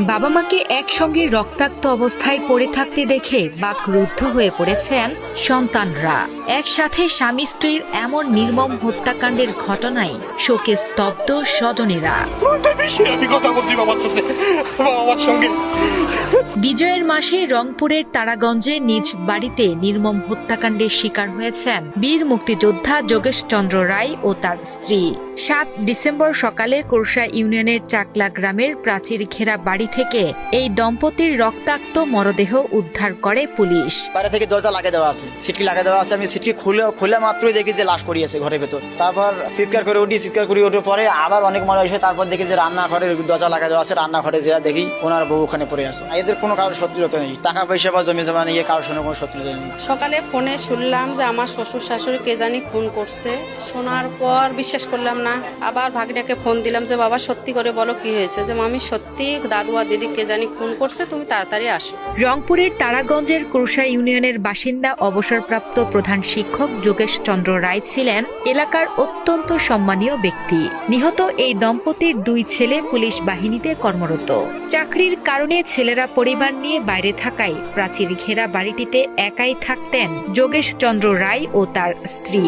বাবা মাকে একসঙ্গে রক্তাক্ত অবস্থায় পড়ে থাকতে দেখে বাকরুদ্ধ হয়ে পড়েছেন সন্তানরা। একসাথে স্বামী স্ত্রীর এমন নির্মম হত্যাকাণ্ডের ঘটনায় শোকে স্তব্ধ স্বজনেরা। বিজয়ের মাসে রংপুরের তারাগঞ্জে নিজ বাড়িতে নির্মম হত্যাকাণ্ডের শিকার হয়েছেন বীর মুক্তিযোদ্ধা যোগেশ চন্দ্র রায় ও তার স্ত্রী। সাত ডিসেম্বর সকালে কোরসা ইউনিয়নের চাকলা গ্রামের প্রাচীর ঘেরা বাড়ি থেকে এই দম্পতির রক্তাক্ত মরদেহ উদ্ধার করে পুলিশ। বাইরে থেকে দরজা লাগিয়ে দেওয়া আছে সিটকি লাগিয়ে দেওয়া আছে। আমি সিটকি খুলে খুলে মাত্রই দেখি যে লাশ পড়িয়েছে ঘরের ভেতর। তারপর চিৎকার করে উঠি চিৎকার করে উঠে পরে আবার অনেক মানুষ এসে তারপর দেখি যে রান্নাঘরের দরজা লাগিয়ে দেওয়া আছে রান্নাঘরে যা দেখি ওনার বউ ওখানে পড়ে আছে। এদের কোনো কারোর শত্রুতা নেই। টাকা পয়সা বা জমি জমা নিয়ে কারোর সঙ্গে কোনো শত্রুতা নেই। সকালে ফোনে শুনলাম যে আমার শ্বশুর শাশুড়ি কে জানি খুন করছে। শোনার পর বিশ্বাস করলাম না। আবার ভাগিনাকে ফোন দিলাম যে বাবা সত্যি করে বলো কি হয়েছে? যে মামি সত্যি দাদু আর দিদি কে জানি খুন করছে, তুমি তাড়াতাড়ি আসো। রংপুরের তারাগঞ্জের কুরসা ইউনিয়নের বাসিন্দা, অবসরপ্রাপ্ত প্রধান শিক্ষক যোগেশ চন্দ্র রায় ছিলেন এলাকার অত্যন্ত সম্মানীয় ব্যক্তি। নিহত এই দম্পতির দুই ছেলে পুলিশ বাহিনীতে কর্মরত। চাকরির কারণে ছেলেরা পরিবার নিয়ে বাইরে থাকায় প্রাচীর ঘেরা বাড়িটিতে একাই থাকতেন যোগেশ চন্দ্র রায় ও তার স্ত্রী।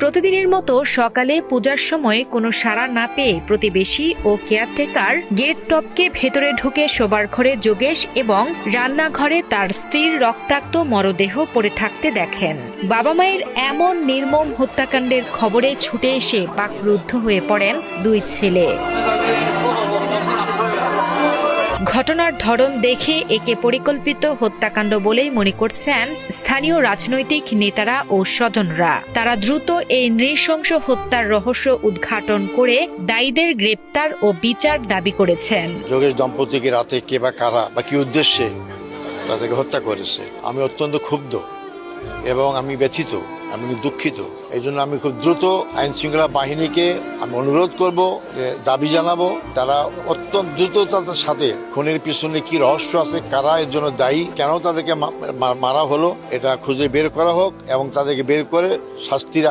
প্রতিদিনের মতো সকালে পূজার সময় কোনো সাড়া না পেয়ে প্রতিবেশী ও কেয়ারটেকার গেট টপকে ভেতরে ঢুকে শোবার ঘরে যোগেশ এবং রান্নাঘরে তার স্ত্রীর রক্তাক্ত মরদেহ পড়ে থাকতে দেখেন। বাবা মায়ের এমন নির্মম হত্যাকাণ্ডের খবরে ছুটে এসে পাকরুদ্ধ হয়ে পড়েন দুই ছেলে। ঘটনার ধরন দেখে একে পরিকল্পিত হত্যাকাণ্ড বলেই মনে করছেন স্থানীয় রাজনৈতিক নেতারা ও স্বজনরা। তারা দ্রুত এই নৃশংস হত্যার রহস্য উদ্ঘাটন করে দায়ীদের গ্রেপ্তার ও বিচার দাবি করেছেন। যোগেশ দম্পতিকে রাতে কে বা কারা বা কি উদ্দেশ্যে তাদেরকে হত্যা করেছে, আমি অত্যন্ত ক্ষুব্ধ এবং আমি ব্যথিত, আমি দুঃখিত। এই জন্য আমি খুব দ্রুত আইন শৃঙ্খলা বাহিনীকে আমি অনুরোধ করব যে দাবি জানাব, তারা অত্যন্ত দ্রুততার সাথে খুনের পিছনে কি রহস্য আছে, কারা এর জন্য দায়ী, কেন তাদেরকে মারা হলো, এটা খুঁজে বের করা হোক এবং তাদেরকে বের করে শাস্তির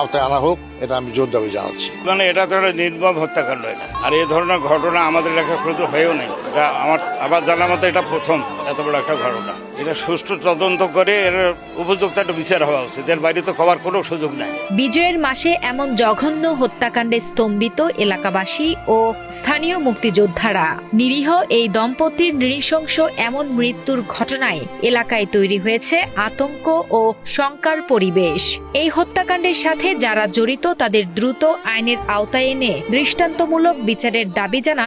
আওতায় আনা হোক, এটা আমি জোর দাবি জানাচ্ছি। মানে এটা তো একটা নির্মম হত্যাকাণ্ড এটা। আর এই ধরনের ঘটনা আমাদের এলাকায় কোনো হয়েও নেই। এটা আমার আবার জানা মতো এটা প্রথম এত বড় একটা ঘটনা। এটা সুষ্ঠু তদন্ত করে এর উপযুক্ত একটা বিচার হওয়া উচিত। এর বাইরে তো খবর কোনো সুযোগ নাই। বিজয়ের মাসে এমন জঘন্য হত্যাকাণ্ডে স্তম্ভিত এলাকাবাসী ও স্থানীয় মুক্তিযোদ্ধারা। নিরীহ এই দম্পতির নৃশংস এমন মৃত্যুর ঘটনায় এলাকায় তৈরি হয়েছে আতঙ্ক ও শঙ্কার পরিবেশ। এই হত্যাকাণ্ডের সাথে যারা জড়িত তাদের দ্রুত আইনের আওতায় এনে দৃষ্টান্তমূলক বিচারের দাবি জানান